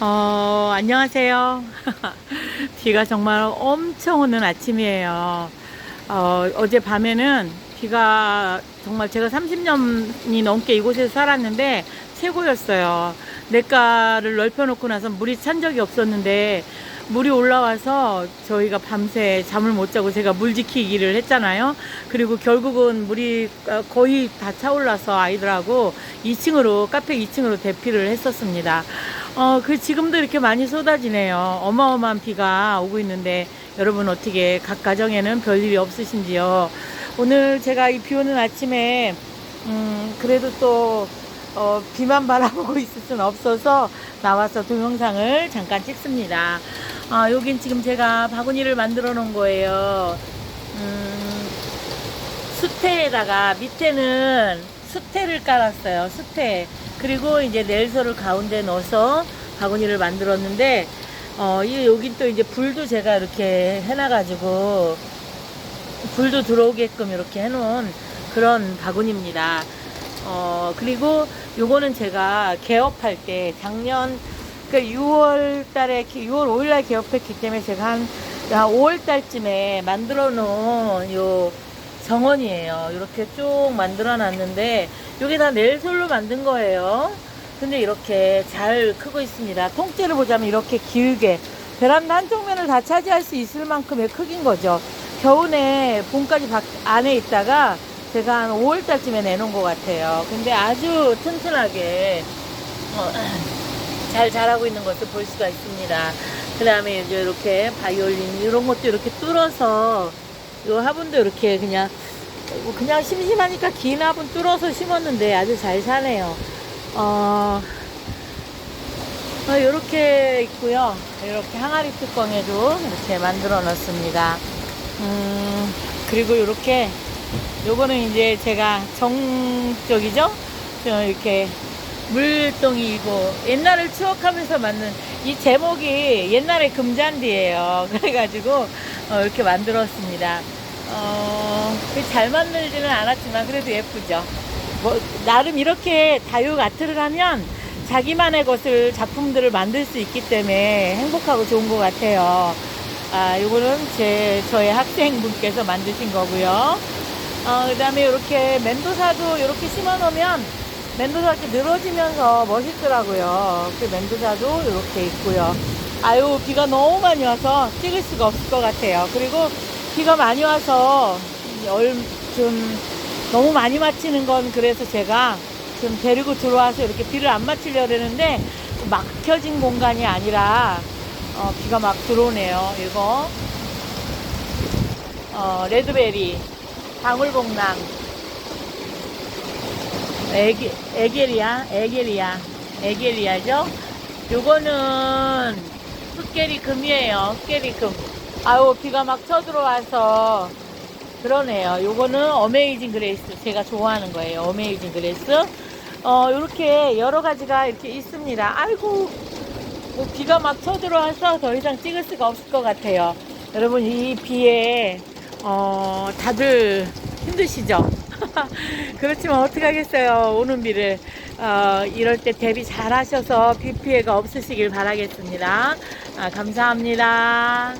어, 안녕하세요. 비가 정말 엄청 오는 아침이에요. 어, 어제 밤에는 비가 정말 제가 30년이 넘게 이곳에서 살았는데 최고였어요. 냇가를 넓혀놓고 나서 물이 찬 적이 없었는데 물이 올라와서 저희가 밤새 잠을 못 자고 제가 물 지키기를 했잖아요. 그리고 결국은 물이 거의 다 차올라서 아이들하고 2층으로, 카페 2층으로 대피를 했었습니다. 어, 그 지금도 이렇게 많이 쏟아지네요. 어마어마한 비가 오고 있는데 여러분 어떻게 각 가정에는 별일이 없으신지요? 오늘 제가 이 비 오는 아침에 음, 그래도 또 어, 비만 바라보고 있을 수는 없어서 나와서 동영상을 잠깐 찍습니다. 아, 여긴 지금 제가 바구니를 만들어 놓은 거예요. 음, 수태에다가 밑에는 수태를 깔았어요. 수태. 그리고 이제 넬소를 가운데 넣어서 바구니를 만들었는데, 어, 이, 여긴 또 이제 불도 제가 이렇게 해놔가지고, 불도 들어오게끔 이렇게 해놓은 그런 바구니입니다. 어, 그리고 요거는 제가 개업할 때 작년, 그 6월 달에, 6월 5일 날 개업했기 때문에 제가 한 5월 달쯤에 만들어 놓은 요 정원이에요. 이렇게 쭉 만들어 놨는데, 요게 다 넬솔로 만든 거예요. 근데 이렇게 잘 크고 있습니다. 통째로 보자면 이렇게 길게 베란다 한쪽 면을 다 차지할 수 있을 만큼의 크긴 거죠. 겨우내 봄까지 밖 안에 있다가 제가 한 5월 달쯤에 내놓은 것 같아요. 근데 아주 튼튼하게 어, 잘 자라고 있는 것을 볼 수가 있습니다. 그 다음에 이제 이렇게 바이올린 이런 것도 이렇게 뚫어서 이 화분도 이렇게 그냥 뭐 그냥 심심하니까 긴 화분 뚫어서 심었는데 아주 잘 사네요. 어, 어, 이렇게 있고요. 이렇게 항아리 뚜껑에도 이렇게 만들어 놨습니다. 음, 그리고 이렇게 요거는 이제 제가 정적이죠? 저 이렇게 물동이고 옛날을 추억하면서 만든 이 제목이 옛날에 금잔디예요. 그래가지고 어, 이렇게 만들었습니다. 어, 그잘 만들지는 않았지만 그래도 예쁘죠. 뭐 나름 이렇게 다육 아트를 하면 자기만의 것을 작품들을 만들 수 있기 때문에 행복하고 좋은 것 같아요. 아, 요거는 제 저의 학생분께서 만드신 거고요. 어, 그다음에 이렇게 멘도사도 이렇게 심어 놓으면 멘도사 이렇게 늘어지면서 멋있더라고요. 그 멘도사도 이렇게 있고요. 아유, 비가 너무 많이 와서 찍을 수가 없을 것 같아요. 그리고 비가 많이 와서 얼, 좀 너무 많이 맞히는 건 그래서 제가 좀 데리고 들어와서 이렇게 비를 안 맞추려고 했는데 막혀진 공간이 아니라 어, 비가 막 들어오네요. 이거 어, 레드베리, 방울복랑, 에게, 에게리아, 에게리아, 에게리아죠? 요거는 흑게리 금이에요. 흑게리 금. 아유, 비가 막 쳐들어와서 그러네요. 요거는 어메이징 그레이스. 제가 좋아하는 거예요. 어메이징 그레이스. 어, 요렇게 여러 가지가 이렇게 있습니다. 아이고, 뭐 비가 막 쳐들어와서 더 이상 찍을 수가 없을 것 같아요. 여러분, 이 비에, 어, 다들 힘드시죠? 그렇지만 어떡하겠어요. 오는 비를. 어, 이럴 때 대비 잘 하셔서 비 피해가 없으시길 바라겠습니다. 아, 감사합니다.